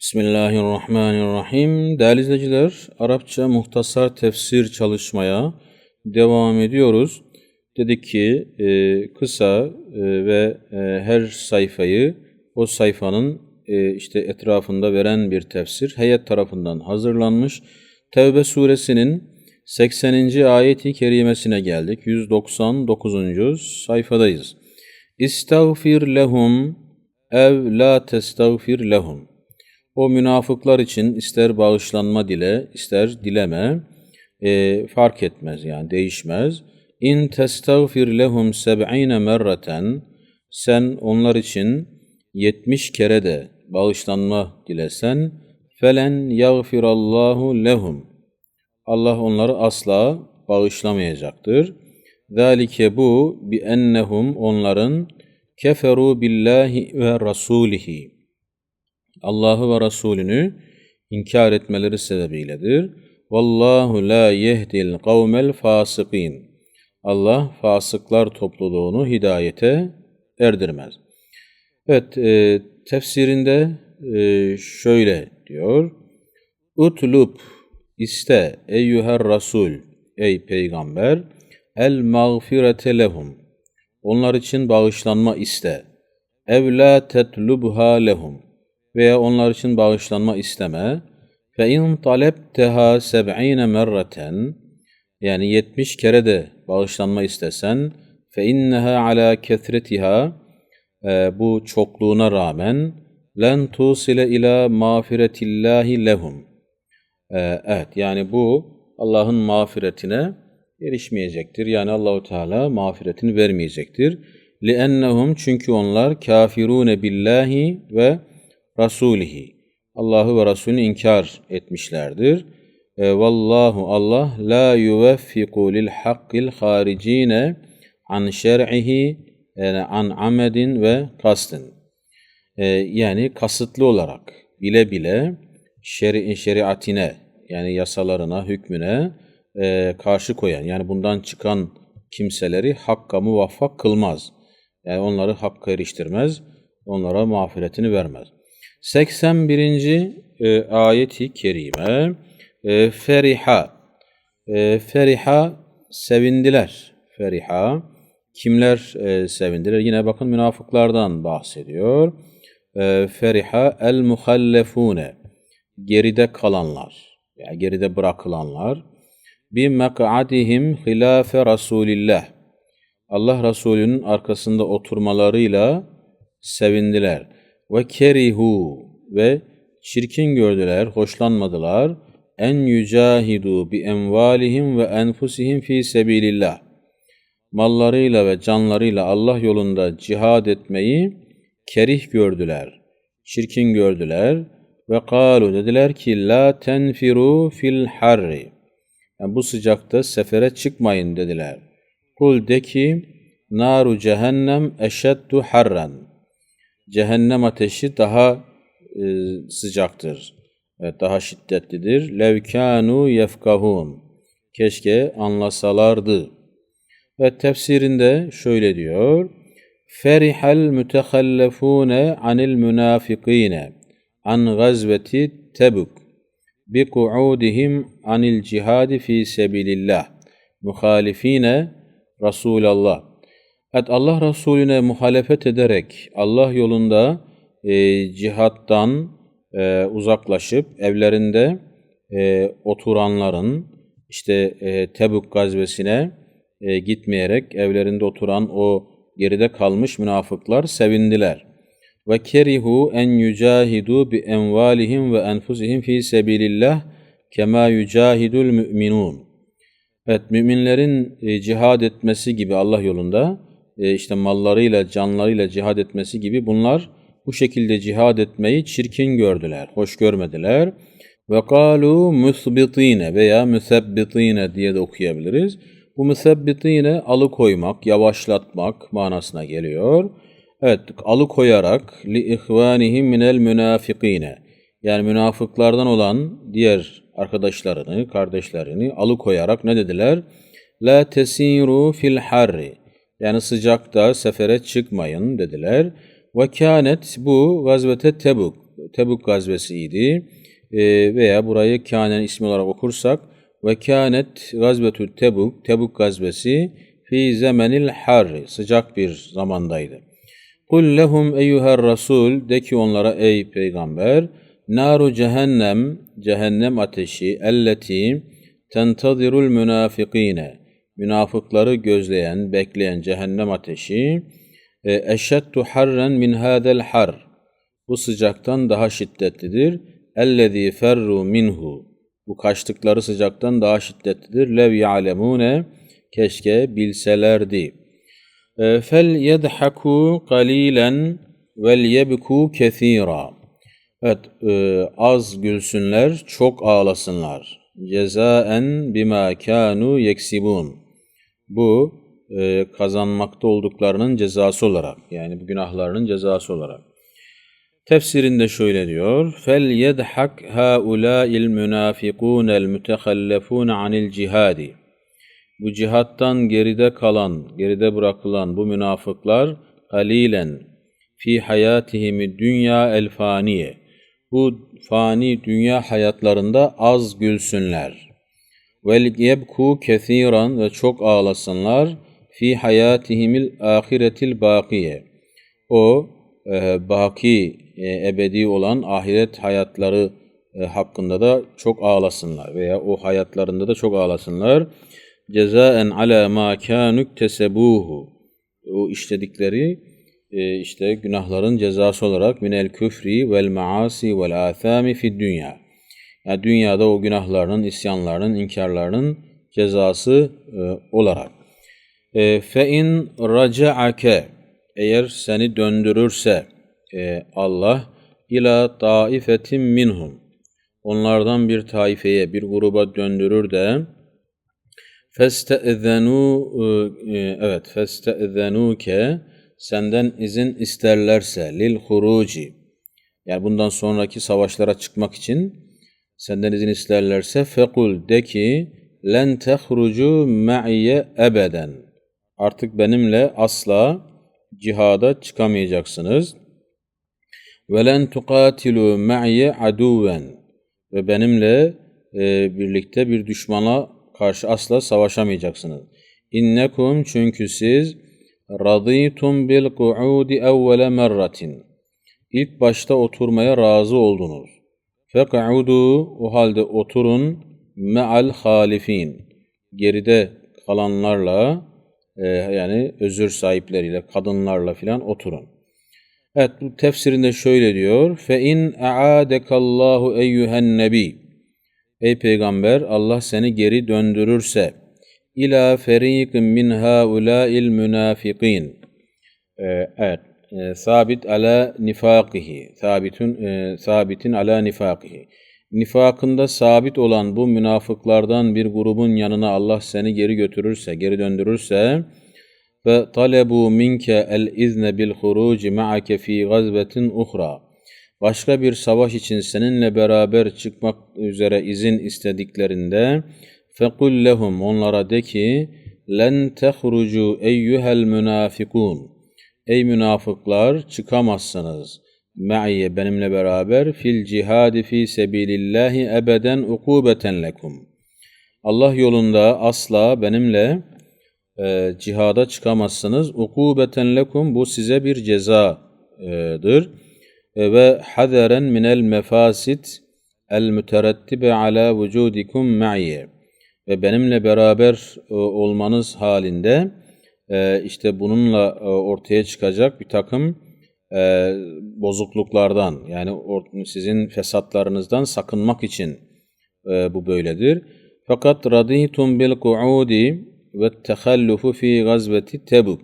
Bismillahirrahmanirrahim. Değerli izleyiciler, Arapça muhtasar tefsir çalışmaya devam ediyoruz. Dedik ki e, kısa e, ve e, her sayfayı o sayfanın işte etrafında veren bir tefsir heyet tarafından hazırlanmış. Tevbe suresinin 80. ayeti kerimesine geldik. 199. sayfadayız. İstağfir lehum ev la testağfir lehum. O münafıklar için ister bağışlanma dile, ister dileme, e, fark etmez yani değişmez. İn testağfir lehum seb'ine merreten, sen onlar için 70 kere de bağışlanma dilesen, felen yagfirallahu lehum. Allah onları asla bağışlamayacaktır. Zalike bu bi ennehum onların keferu billahi ve rasulihi Allah'ı ve Resulünü inkar etmeleri sebebiyledir. Vallahu la yehdil kavmel fasikin. Allah fasıklar topluluğunu hidayete erdirmez. Evet, e, tefsirinde e, şöyle diyor. Utlub iste eyyüher rasul ey peygamber el mağfirete lehum. Onlar için bağışlanma iste. Evla tetlubha lehum veya onlar için bağışlanma isteme. Fe in talebteha seb'ine merreten yani 70 kere de bağışlanma istesen fe inneha ala kethretiha e, bu çokluğuna rağmen len tusile ila mağfiretillahi lehum. E, evet yani bu Allah'ın mağfiretine erişmeyecektir. Yani Allahu Teala mağfiretini vermeyecektir. Li'ennehum çünkü onlar kafirune billahi ve rasulihi. Allah'ı ve Resulünü inkar etmişlerdir. E, vallahu Allah la yuveffiku lil hakkil haricine an şer'ihi yani an amedin ve kastın. E, yani kasıtlı olarak bile bile şeri, şeriatine yani yasalarına, hükmüne e, karşı koyan yani bundan çıkan kimseleri hakka muvaffak kılmaz. Yani onları hakka eriştirmez, onlara mağfiretini vermez. 81. E, ayeti kerime e, feriha e, feriha sevindiler. Feriha kimler sevindiler? Yine bakın münafıklardan bahsediyor. Feriha el muhallefune geride kalanlar yani geride bırakılanlar bi mek'adihim hilafe Rasulillah Allah Resulü'nün arkasında oturmalarıyla sevindiler ve kerihu ve çirkin gördüler, hoşlanmadılar. En yücahidu bi envalihim ve enfusihim fi sebilillah. Mallarıyla ve canlarıyla Allah yolunda cihad etmeyi kerih gördüler, çirkin gördüler ve kalu dediler ki la tenfiru fil harri. Yani bu sıcakta sefere çıkmayın dediler. Kul de ki naru cehennem eşeddu harran cehennem ateşi daha e, sıcaktır. Evet, daha şiddetlidir. Levkanu yefkahun. Keşke anlasalardı. Ve tefsirinde şöyle diyor. Ferihal mütehallefune anil münafikine an gazveti Tebuk bi ku'udihim anil cihadi fi sebilillah muhalifine Resulallah Evet Allah Resulüne muhalefet ederek Allah yolunda e, cihattan e, uzaklaşıp evlerinde e, oturanların işte e, Tebük gazvesine e, gitmeyerek evlerinde oturan o geride kalmış münafıklar sevindiler. Ve kerihu en yücahidu bi envalihim ve enfusihim fi sebilillah kema yücahidul müminun. Evet müminlerin e, cihad etmesi gibi Allah yolunda işte mallarıyla, canlarıyla cihad etmesi gibi bunlar bu şekilde cihad etmeyi çirkin gördüler, hoş görmediler. Ve kalu musbitine veya müsebbitine diye de okuyabiliriz. Bu müsebbitine alıkoymak, yavaşlatmak manasına geliyor. Evet, alıkoyarak li ihvanihim minel münafikine yani münafıklardan olan diğer arkadaşlarını, kardeşlerini alıkoyarak ne dediler? La tesiru fil harri yani sıcakta sefere çıkmayın dediler. Ve kânet bu gazvete Tebuk. Tebuk gazvesiydi. E, veya burayı kânen ismi olarak okursak ve kânet gazvetü Tebuk, Tebuk gazvesi fi zemenil har, sıcak bir zamandaydı. Kul lehum eyyuher rasul, de ki onlara ey peygamber, naru cehennem, cehennem ateşi, elleti tentadirul münafikine, münafıkları gözleyen, bekleyen cehennem ateşi, e, eşeddu harren min hadel har, bu sıcaktan daha şiddetlidir. Ellezî ferru minhu, bu kaçtıkları sıcaktan daha şiddetlidir. Lev ya'lemune, keşke bilselerdi. E, fel yedhaku qalilen vel yebku kethira. Evet, e, az gülsünler, çok ağlasınlar. Cezaen bima kanu yeksibun. Bu e, kazanmakta olduklarının cezası olarak, yani bu günahlarının cezası olarak. Tefsirinde şöyle diyor. Fel yedhak haula'il munafikunel mutehallefun anil cihadi. Bu cihattan geride kalan, geride bırakılan bu münafıklar halilen fi hayatihimi dünya el faniye. Bu fani dünya hayatlarında az gülsünler. Vel yebku kethiran ve çok ağlasınlar fi hayatihimil ahiretil bakiye. O e, baki, e, ebedi olan ahiret hayatları e, hakkında da çok ağlasınlar veya o hayatlarında da çok ağlasınlar. Cezaen ala ma kanuk tesebuhu. O işledikleri e, işte günahların cezası olarak minel küfri vel maasi vel athami fid dünya. Yani dünyada o günahlarının, isyanlarının, inkarlarının cezası e, olarak. E, fe in raca'ake eğer seni döndürürse e, Allah ila taifetin minhum onlardan bir taifeye, bir gruba döndürür de feste'zenu e, e, evet feste'zenuke senden izin isterlerse lil huruci yani bundan sonraki savaşlara çıkmak için senden izin isterlerse fekul de ki len tehrucu ma'iye ebeden artık benimle asla cihada çıkamayacaksınız. Velen tukatilu ma'iye aduven ve benimle e, birlikte bir düşmana karşı asla savaşamayacaksınız. İnnekum çünkü siz raditum bil qu'udi evvele merratin. İlk başta oturmaya razı oldunuz. Fek'udu o halde oturun me'al halifin. Geride kalanlarla e, yani özür sahipleriyle, kadınlarla filan oturun. Evet bu tefsirinde şöyle diyor. Fe in a'adekallahu eyyuhen nebi. Ey peygamber Allah seni geri döndürürse ila feriqin min haula'il münafikin. Ee, evet. E, sabit ala nifakihi. Sabitun e, sabitin ala nifakihi. Nifakında sabit olan bu münafıklardan bir grubun yanına Allah seni geri götürürse, geri döndürürse ve talebu minke el izne bil huruci ma'ake fi gazvetin uhra. Başka bir savaş için seninle beraber çıkmak üzere izin istediklerinde fekul lehum onlara de ki len tehrucu eyyuhel münafikun. Ey münafıklar çıkamazsınız me'ye benimle beraber fil cihadi fi sebilillahi ebeden ukubeten lekum. Allah yolunda asla benimle e, cihada çıkamazsınız. Ukubeten lekum bu size bir cezadır. E, ve haderen minel mefasit el müterettibe ala vücudikum me'ye. Ve benimle beraber e, olmanız halinde e, işte bununla e, ortaya çıkacak bir takım e, bozukluklardan yani sizin fesatlarınızdan sakınmak için e, bu böyledir. Fakat raditum bil kuudi ve tehallufu fi gazveti Tebuk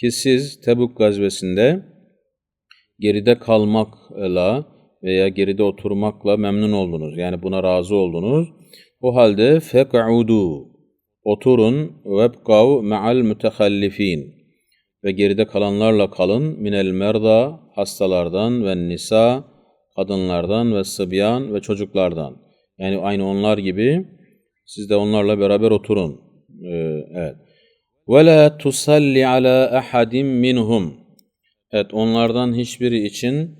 ki siz Tebuk gazvesinde geride kalmakla veya geride oturmakla memnun oldunuz. Yani buna razı oldunuz. O halde fek'udu oturun vebkav me'al mütehallifin ve geride kalanlarla kalın minel merda hastalardan ve nisa kadınlardan ve sıbyan ve çocuklardan. Yani aynı onlar gibi siz de onlarla beraber oturun. Ee, evet. Ve la tusalli ala ahadin minhum. Evet onlardan hiçbiri için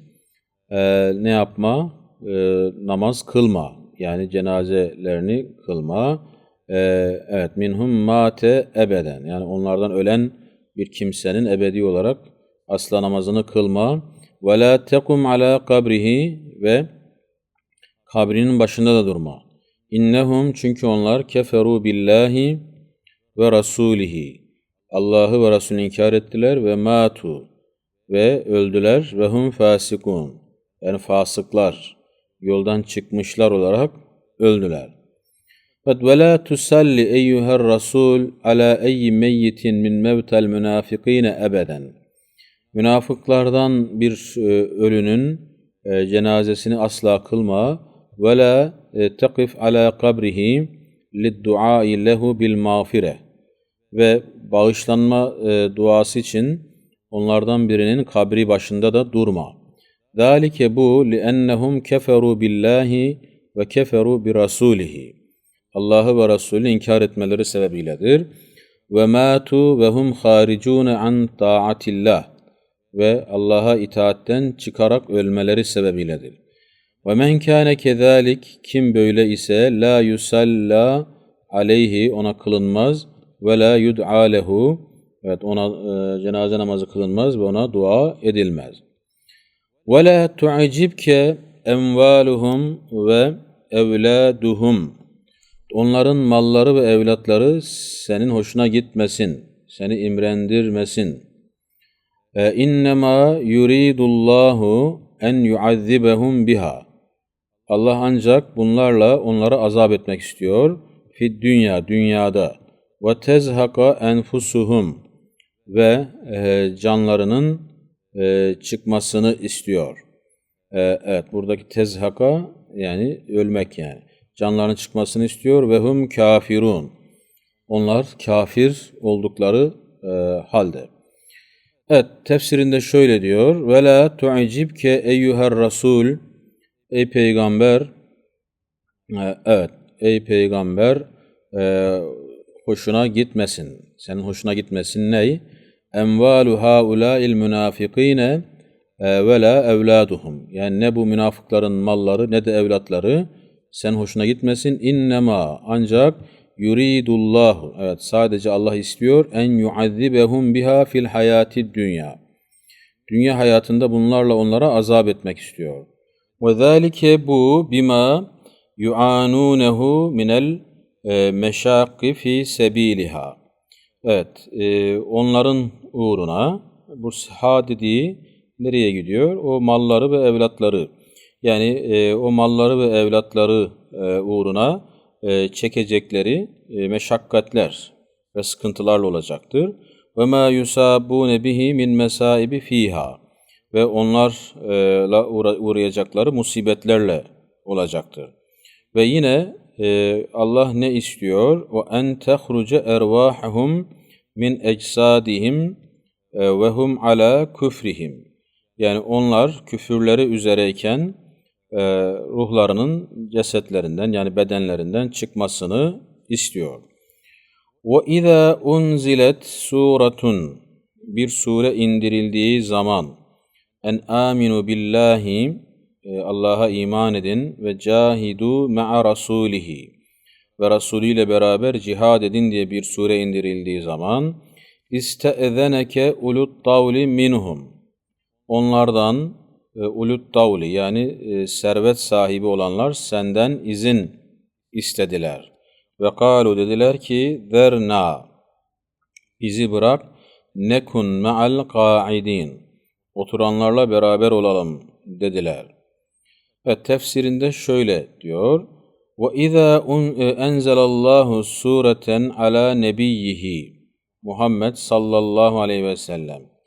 e, ne yapma? E, namaz kılma. Yani cenazelerini kılma. E, evet minhum mate ebeden. Yani onlardan ölen bir kimsenin ebedi olarak asla namazını kılma. Ve la tekum ala kabrihi ve kabrinin başında da durma. İnnehum çünkü onlar keferu billahi ve rasulihi. Allah'ı ve Resulünü inkar ettiler ve matu ve öldüler ve hum fasikun. Yani fasıklar, yoldan çıkmışlar olarak öldüler. Ve la tusalli eyyuher rasul ala eyyi meyyitin min mevtel münafikine ebeden. Münafıklardan bir e, ölünün e, cenazesini asla kılma ve la e, tekif ala kabrihi lidduai lehu bil mağfire ve bağışlanma duası için onlardan birinin kabri başında da durma. Zalike bu liennehum keferu billahi ve keferu bi rasulihi. Allah'ı ve Resulü inkar etmeleri sebebiyledir. Ve matu ve hum haricun an taatillah ve Allah'a itaatten çıkarak ölmeleri sebebiyledir. Ve men kâne kezalik kim böyle ise la yusalla aleyhi ona kılınmaz ve la yud'a lehu evet ona e, cenaze namazı kılınmaz ve ona dua edilmez. Ve la tu'cibke emvaluhum ve evladuhum onların malları ve evlatları senin hoşuna gitmesin, seni imrendirmesin. E, innema yuridullahu en yuazzibehum biha. Allah ancak bunlarla onları azap etmek istiyor. Fid dünya, dünyada. Ve tezhaka enfusuhum ve e, canlarının e, çıkmasını istiyor. E, evet, buradaki tezhaka yani ölmek yani. Canlarının çıkmasını istiyor ve hum kafirun. Onlar kafir oldukları e, halde. Evet, tefsirinde şöyle diyor. Ve la tu'cibke eyyuher rasul Ey peygamber e, evet ey peygamber e, hoşuna gitmesin. Senin hoşuna gitmesin ney? Envalu haulâil münafikîne e, ve la evladuhum. Yani ne bu münafıkların malları ne de evlatları sen hoşuna gitmesin. İnnema ancak yuridullahu. Evet sadece Allah istiyor en yuazzibehum biha fil hayati dünya. Dünya hayatında bunlarla onlara azap etmek istiyor. Ve zâlike bu bima yu'anunehu minel e, meşakki fi sebiliha. Evet, e, onların uğruna bu ha dediği nereye gidiyor? O malları ve evlatları. Yani e, o malları ve evlatları e, uğruna e, çekecekleri e, meşakkatler ve sıkıntılarla olacaktır. Ve ma yusabune bihi min mesaibi fiha ve onlarla uğrayacakları musibetlerle olacaktır. Ve yine e, Allah ne istiyor? O en tehruce ervahum min ecsadihim e, ve hum ala küfrihim. Yani onlar küfürleri üzereyken e, ruhlarının cesetlerinden yani bedenlerinden çıkmasını istiyor. İzâ unzilet suratun bir sure indirildiği zaman en aminu billahi e, Allah'a iman edin ve cahidu ma'a rasulihi ve Resulü ile beraber cihad edin diye bir sure indirildiği zaman iste'zeneke ulut tavli minhum onlardan ulut tavli yani e, servet sahibi olanlar senden izin istediler. Ve kalu dediler ki zerna bizi bırak nekun ma'al qa'idin oturanlarla beraber olalım dediler. Ve tefsirinde şöyle diyor. Ve izâ e, enzelallahu sureten ala nebiyyihi Muhammed sallallahu aleyhi ve sellem.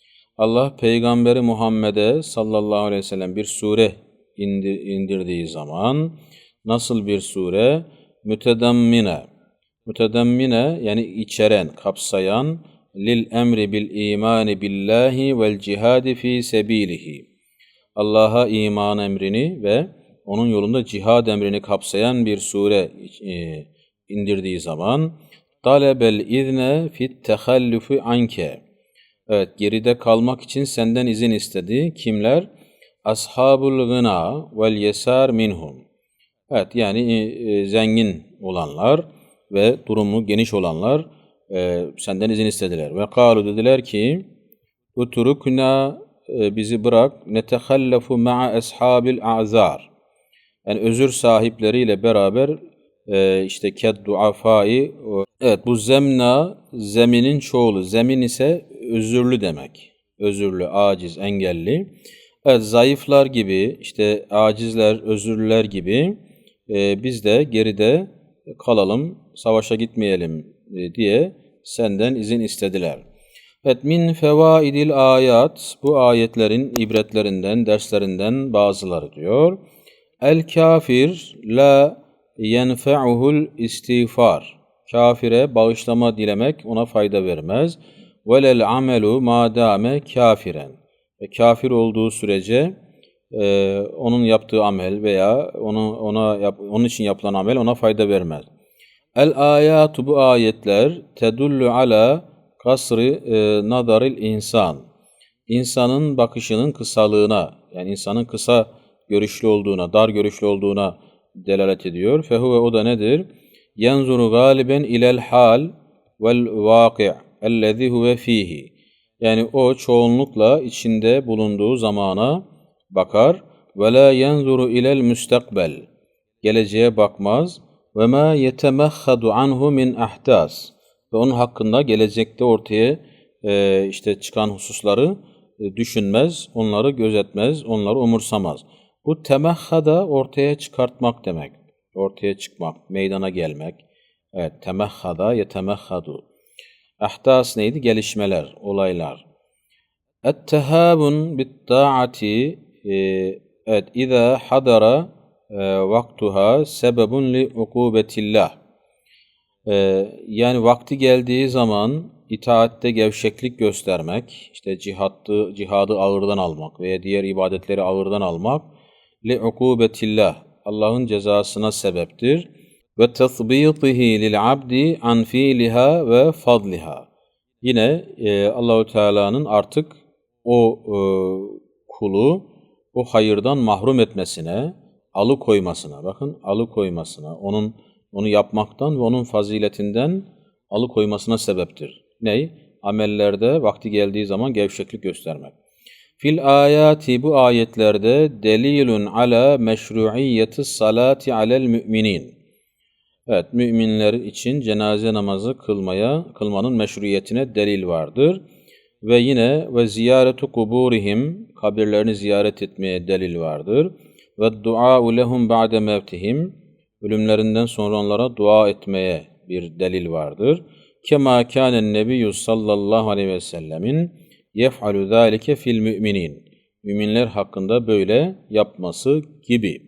Allah peygamberi Muhammed'e sallallahu aleyhi ve sellem bir sure indirdiği zaman nasıl bir sure? Mütedammine. Mütedammine yani içeren, kapsayan lil emri bil imani billahi vel cihadi fi sebilihi. Allah'a iman emrini ve onun yolunda cihad emrini kapsayan bir sure e, indirdiği zaman talebel izne fit tehallufi anke. Evet geride kalmak için senden izin istedi. Kimler? ashabul gına vel yesar minhum. Evet yani e, e, zengin olanlar ve durumu geniş olanlar e, senden izin istediler. Ve kalu dediler ki uturukna e, bizi bırak netehallafu ma'a ashabil a'zar. Yani özür sahipleriyle beraber e, işte ked duafai evet bu zemna zeminin çoğulu. Zemin ise özürlü demek. Özürlü, aciz, engelli. Evet zayıflar gibi işte acizler, özürlüler gibi e, biz de geride kalalım, savaşa gitmeyelim e, diye senden izin istediler. Evet min fevaidil ayat bu ayetlerin ibretlerinden, derslerinden bazıları diyor. El kafir la yenfe'uhul istiğfar. Kafire bağışlama dilemek ona fayda vermez. Velel amelu madame kafiren. Ve kafir olduğu sürece e, onun yaptığı amel veya onu ona yap- onun için yapılan amel ona fayda vermez. El ayatu bu ayetler tedullu ala kasri e, nadaril insan. İnsanın bakışının kısalığına yani insanın kısa görüşlü olduğuna, dar görüşlü olduğuna delalet ediyor. Fehuve o da nedir? Yenzuru galiben ilel hal vel vaki' ellezî huve fihi. Yani o çoğunlukla içinde bulunduğu zamana bakar. Ve la yenzuru ilel müstakbel. Geleceğe bakmaz. Ve ma yetemehhadu anhu min ahdas. Ve onun hakkında gelecekte ortaya e, işte çıkan hususları e, düşünmez, onları gözetmez, onları umursamaz. Bu temehhada ortaya çıkartmak demek. Ortaya çıkmak, meydana gelmek. Evet, temehhada yetemehhadu. Ahdas neydi? Gelişmeler, olaylar. Ettehabun bit taati e, evet iza hadara e, vaktuha sebebun li ukubetillah. E, yani vakti geldiği zaman itaatte gevşeklik göstermek, işte cihattı, cihadı ağırdan almak veya diğer ibadetleri ağırdan almak li ukubetillah Allah'ın cezasına sebeptir ve tasbitihi lil abdi an fiiliha ve fadliha. Yine e, Allahu Teala'nın artık o e, kulu o hayırdan mahrum etmesine, alıkoymasına, bakın alıkoymasına, onun onu yapmaktan ve onun faziletinden alıkoymasına sebeptir. Ney? Amellerde vakti geldiği zaman gevşeklik göstermek. Fil ayati bu ayetlerde delilun ala meşru'iyyeti salati alel müminin. Evet, müminler için cenaze namazı kılmaya, kılmanın meşruiyetine delil vardır. Ve yine ve ziyaretu kuburihim, kabirlerini ziyaret etmeye delil vardır. Ve du'a lehum ba'de mevtihim, ölümlerinden sonra onlara dua etmeye bir delil vardır. Kema kânen nebiyyü sallallahu aleyhi ve sellemin yef'alu zâlike fil müminin. Müminler hakkında böyle yapması gibi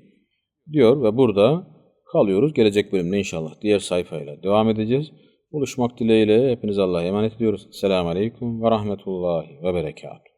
diyor ve burada kalıyoruz. Gelecek bölümde inşallah diğer sayfayla devam edeceğiz. Buluşmak dileğiyle hepiniz Allah'a emanet ediyoruz. Selamun Aleyküm ve Rahmetullahi ve Berekatuhu.